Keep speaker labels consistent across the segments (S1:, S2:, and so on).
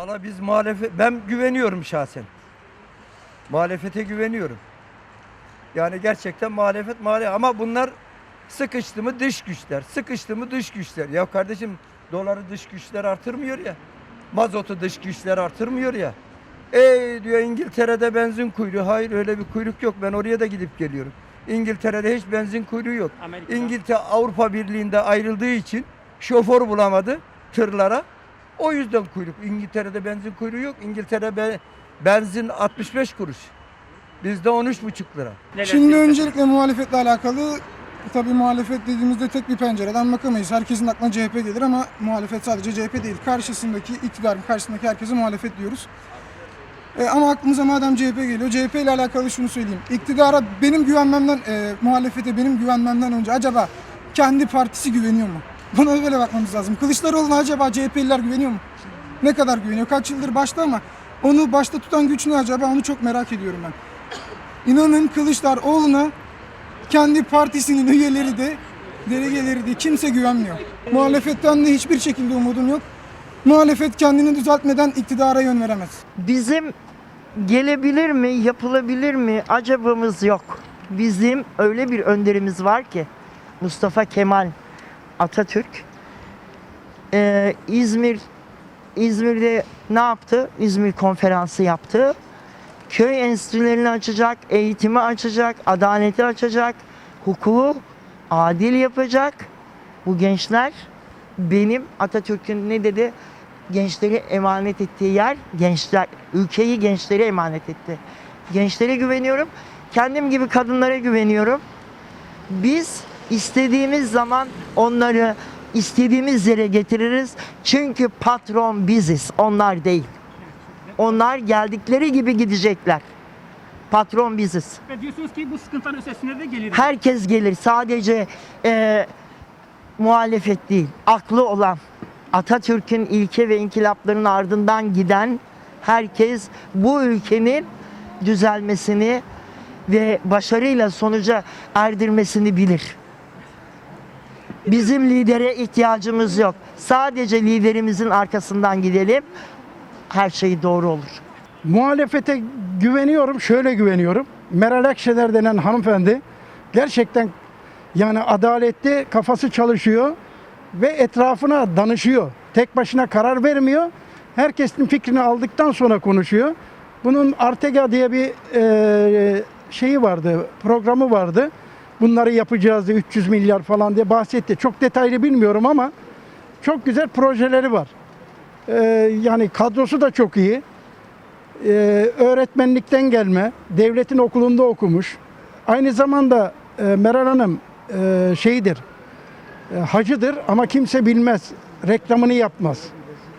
S1: Valla biz muhalefet, ben güveniyorum şahsen. Muhalefete güveniyorum. Yani gerçekten muhalefet muhalefet ama bunlar sıkıştı mı dış güçler, sıkıştı mı dış güçler. Ya kardeşim doları dış güçler artırmıyor ya. Mazotu dış güçler artırmıyor ya. Ey diyor İngiltere'de benzin kuyruğu. Hayır öyle bir kuyruk yok. Ben oraya da gidip geliyorum. İngiltere'de hiç benzin kuyruğu yok.
S2: Amerika'da.
S1: İngiltere Avrupa Birliği'nde ayrıldığı için şoför bulamadı tırlara. O yüzden kuyruk. İngiltere'de benzin kuyruğu yok. İngiltere be- benzin 65 kuruş. Bizde 13,5 lira.
S2: Neler
S3: Şimdi öncelikle muhalefetle alakalı tabii muhalefet dediğimizde tek bir pencereden bakamayız. Herkesin aklına CHP gelir ama muhalefet sadece CHP değil. Karşısındaki iktidarın karşısındaki herkese muhalefet diyoruz. E, ama aklımıza madem CHP geliyor, CHP ile alakalı şunu söyleyeyim. İktidara benim güvenmemden, e, muhalefete benim güvenmemden önce acaba kendi partisi güveniyor mu? Buna böyle bakmamız lazım. Kılıçdaroğlu'na acaba CHP'liler güveniyor mu? Ne kadar güveniyor? Kaç yıldır başta ama onu başta tutan güç ne acaba onu çok merak ediyorum ben. İnanın Kılıçdaroğlu'na kendi partisinin üyeleri de delegeleri de kimse güvenmiyor. Muhalefetten de hiçbir şekilde umudum yok. Muhalefet kendini düzeltmeden iktidara yön veremez.
S4: Bizim gelebilir mi, yapılabilir mi acabamız yok. Bizim öyle bir önderimiz var ki Mustafa Kemal Atatürk Ee, İzmir İzmir'de ne yaptı? İzmir konferansı yaptı. Köy enstitülerini açacak, eğitimi açacak, adaleti açacak, hukuku adil yapacak. Bu gençler benim Atatürk'ün ne dedi? Gençleri emanet ettiği yer gençler, ülkeyi gençlere emanet etti. Gençlere güveniyorum. Kendim gibi kadınlara güveniyorum. Biz istediğimiz zaman onları istediğimiz yere getiririz. Çünkü patron biziz, onlar değil. Onlar geldikleri gibi gidecekler. Patron biziz.
S2: Ve diyorsunuz ki bu sıkıntıların üstesine de gelir.
S4: Herkes gelir. Sadece eee, muhalefet değil. Aklı olan Atatürk'ün ilke ve inkılaplarının ardından giden herkes bu ülkenin düzelmesini ve başarıyla sonuca erdirmesini bilir. Bizim lidere ihtiyacımız yok. Sadece liderimizin arkasından gidelim. Her şey doğru olur.
S5: Muhalefete güveniyorum, şöyle güveniyorum. Meral Akşener denen hanımefendi gerçekten yani adaletli kafası çalışıyor ve etrafına danışıyor. Tek başına karar vermiyor. Herkesin fikrini aldıktan sonra konuşuyor. Bunun Artega diye bir e, şeyi vardı, programı vardı. Bunları yapacağız diye 300 milyar falan diye bahsetti. Çok detaylı bilmiyorum ama çok güzel projeleri var. E, yani kadrosu da çok iyi e, öğretmenlikten gelme, devletin okulunda okumuş. Aynı zamanda e, Meral Hanım e, şeydir, e, hacıdır ama kimse bilmez, reklamını yapmaz.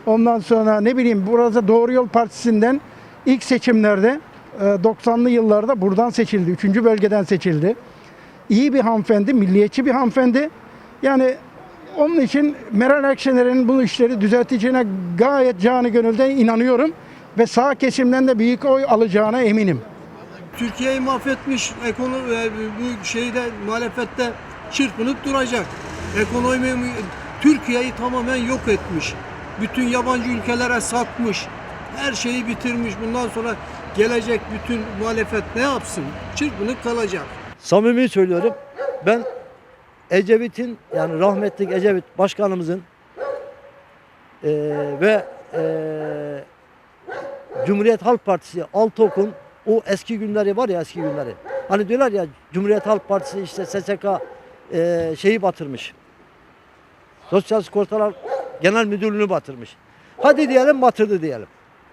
S5: Ondan sonra ne bileyim burada Doğru Yol Partisi'nden ilk seçimlerde e, 90'lı yıllarda buradan seçildi, 3. bölgeden seçildi. İyi bir hanımefendi, milliyetçi bir hanımefendi. Yani onun için Meral Akşener'in bu işleri düzelteceğine gayet canı gönülden inanıyorum ve sağ kesimden de büyük oy alacağına eminim.
S6: Türkiye'yi mahvetmiş ekonomi e, bu şeyde muhalefette çırpınıp duracak. Ekonomi Türkiye'yi tamamen yok etmiş. Bütün yabancı ülkelere satmış. Her şeyi bitirmiş. Bundan sonra gelecek bütün muhalefet ne yapsın? Çırpınıp kalacak.
S7: Samimi söylüyorum. Ben Ecevit'in yani rahmetli Ecevit başkanımızın eee, ve eee, Cumhuriyet Halk Partisi Altıok'un o eski günleri var ya eski günleri. Hani diyorlar ya Cumhuriyet Halk Partisi işte SSK eee, şeyi batırmış. Sosyal Sigortalar Genel Müdürlüğünü batırmış. Hadi diyelim batırdı diyelim.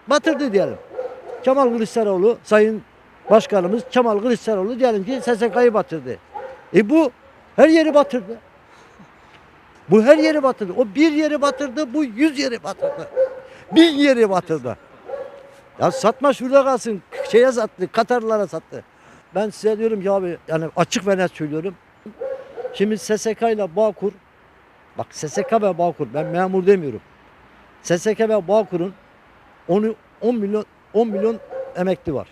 S7: Batırdı diyelim. Kemal Kılıçdaroğlu Sayın Başkanımız Kemal Kılıçdaroğlu diyelim ki SSK'yı batırdı. E bu her yeri batırdı. Bu her yeri batırdı. O bir yeri batırdı, bu yüz yeri batırdı. Bin yeri batırdı. Ya satma şurada kalsın. Şeye sattı, Katarlara sattı. Ben size diyorum ya abi yani açık ve net söylüyorum. Şimdi SSK ile Bağkur bak SSK ve Bağkur ben memur demiyorum. SSK ve Bağkur'un onu 10 milyon 10 milyon emekli var.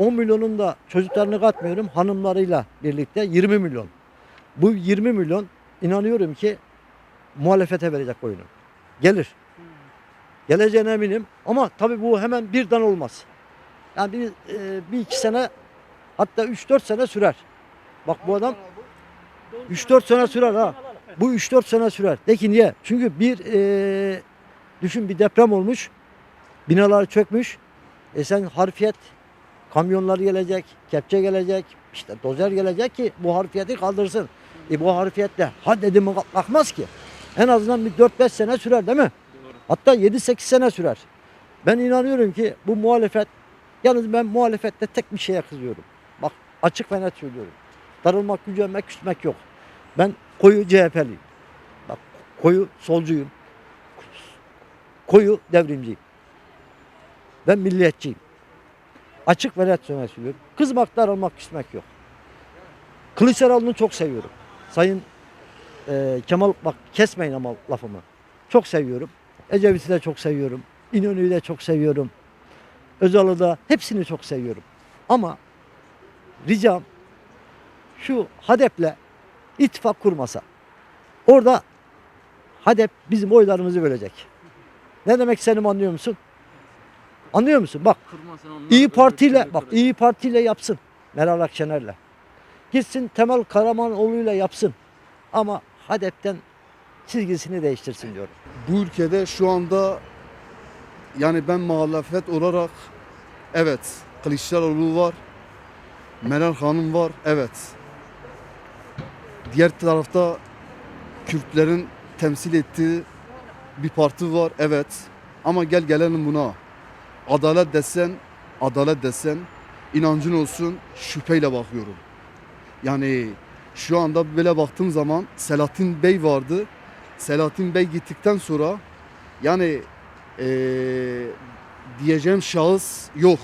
S7: 10 milyonun da çocuklarını katmıyorum hanımlarıyla birlikte 20 milyon. Bu 20 milyon inanıyorum ki muhalefete verecek oyunu. Gelir. Geleceğine eminim. Ama tabii bu hemen birden olmaz. Yani bir, e, bir iki sene hatta 3-4 sene sürer. Bak bu adam 3-4 sene sürer ha. Bu 3-4 sene sürer. De ki niye? Çünkü bir e, düşün bir deprem olmuş. Binalar çökmüş. E sen harfiyet kamyonlar gelecek, kepçe gelecek, işte dozer gelecek ki bu harfiyeti kaldırsın. E bu harfiyetle ha dedim mi kalkmaz ki. En azından bir 4-5 sene sürer değil mi? Hatta 7-8 sene sürer. Ben inanıyorum ki bu muhalefet, yalnız ben muhalefette tek bir şeye kızıyorum. Bak açık ve net söylüyorum. Darılmak, gücenmek, küsmek yok. Ben koyu CHP'liyim. Bak koyu solcuyum. Koyu devrimciyim. Ben milliyetçiyim. Açık ve net söylüyorum. Kızmak, darılmak, küsmek yok. Kılıçdaroğlu'nu çok seviyorum. Sayın e, Kemal bak kesmeyin ama lafımı. Çok seviyorum. Ecevit'i de çok seviyorum. İnönü'yü de çok seviyorum. Özal'ı da hepsini çok seviyorum. Ama ricam şu HADEP'le ittifak kurmasa. Orada HADEP bizim oylarımızı bölecek. Ne demek istediğimi anlıyor musun? Anlıyor musun? Bak İyi Parti'yle bak İyi Parti'yle yapsın. Meral Akşener'le. Gitsin Temel Karamanoğlu'yla yapsın. Ama HADEP'ten çizgisini değiştirsin diyorum.
S8: bu ülkede şu anda yani ben muhalefet olarak evet Kılıçdaroğlu var. Meral Hanım var. Evet. Diğer tarafta Kürtlerin temsil ettiği bir parti var. Evet. Ama gel gelelim buna. Adalet desen, adalet desen inancın olsun şüpheyle bakıyorum. Yani şu anda böyle baktığım zaman Selahattin Bey vardı. Selahattin Bey gittikten sonra yani eee, diyeceğim şahıs yok.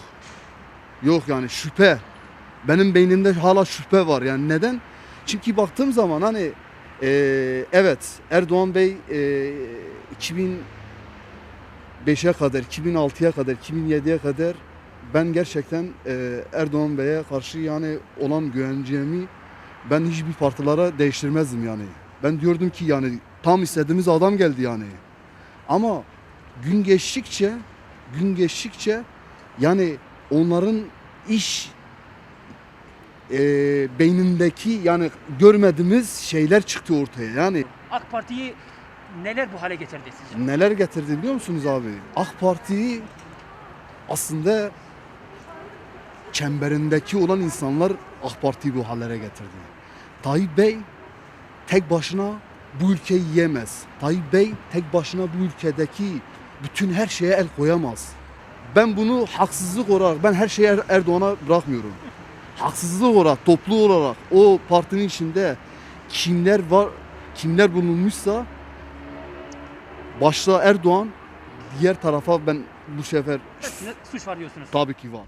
S8: Yok yani şüphe. Benim beynimde hala şüphe var. Yani neden? Çünkü baktığım zaman hani eee, evet Erdoğan Bey eee 2005'e kadar, 2006'ya kadar, 2007'ye kadar ben gerçekten eee, Erdoğan Bey'e karşı yani olan güvencemi ben hiçbir partilara değiştirmezdim yani. Ben diyordum ki yani tam istediğimiz adam geldi yani. Ama gün geçtikçe gün geçtikçe yani onların iş e, beynindeki yani görmediğimiz şeyler çıktı ortaya. Yani
S2: AK Parti'yi neler bu hale getirdi sizce?
S8: neler getirdi biliyor musunuz abi? AK Parti'yi aslında çemberindeki olan insanlar AK Parti'yi bu hallere getirdi. Tayyip Bey tek başına bu ülkeyi yiyemez. Tayyip Bey tek başına bu ülkedeki bütün her şeye el koyamaz. Ben bunu haksızlık olarak ben her şeyi Er- Erdoğan'a bırakmıyorum. Haksızlık olarak, toplu olarak o partinin içinde kimler var, kimler bulunmuşsa başta Erdoğan, diğer tarafa ben bu sefer
S2: Hepsine suç var diyorsunuz.
S8: tabii ki var.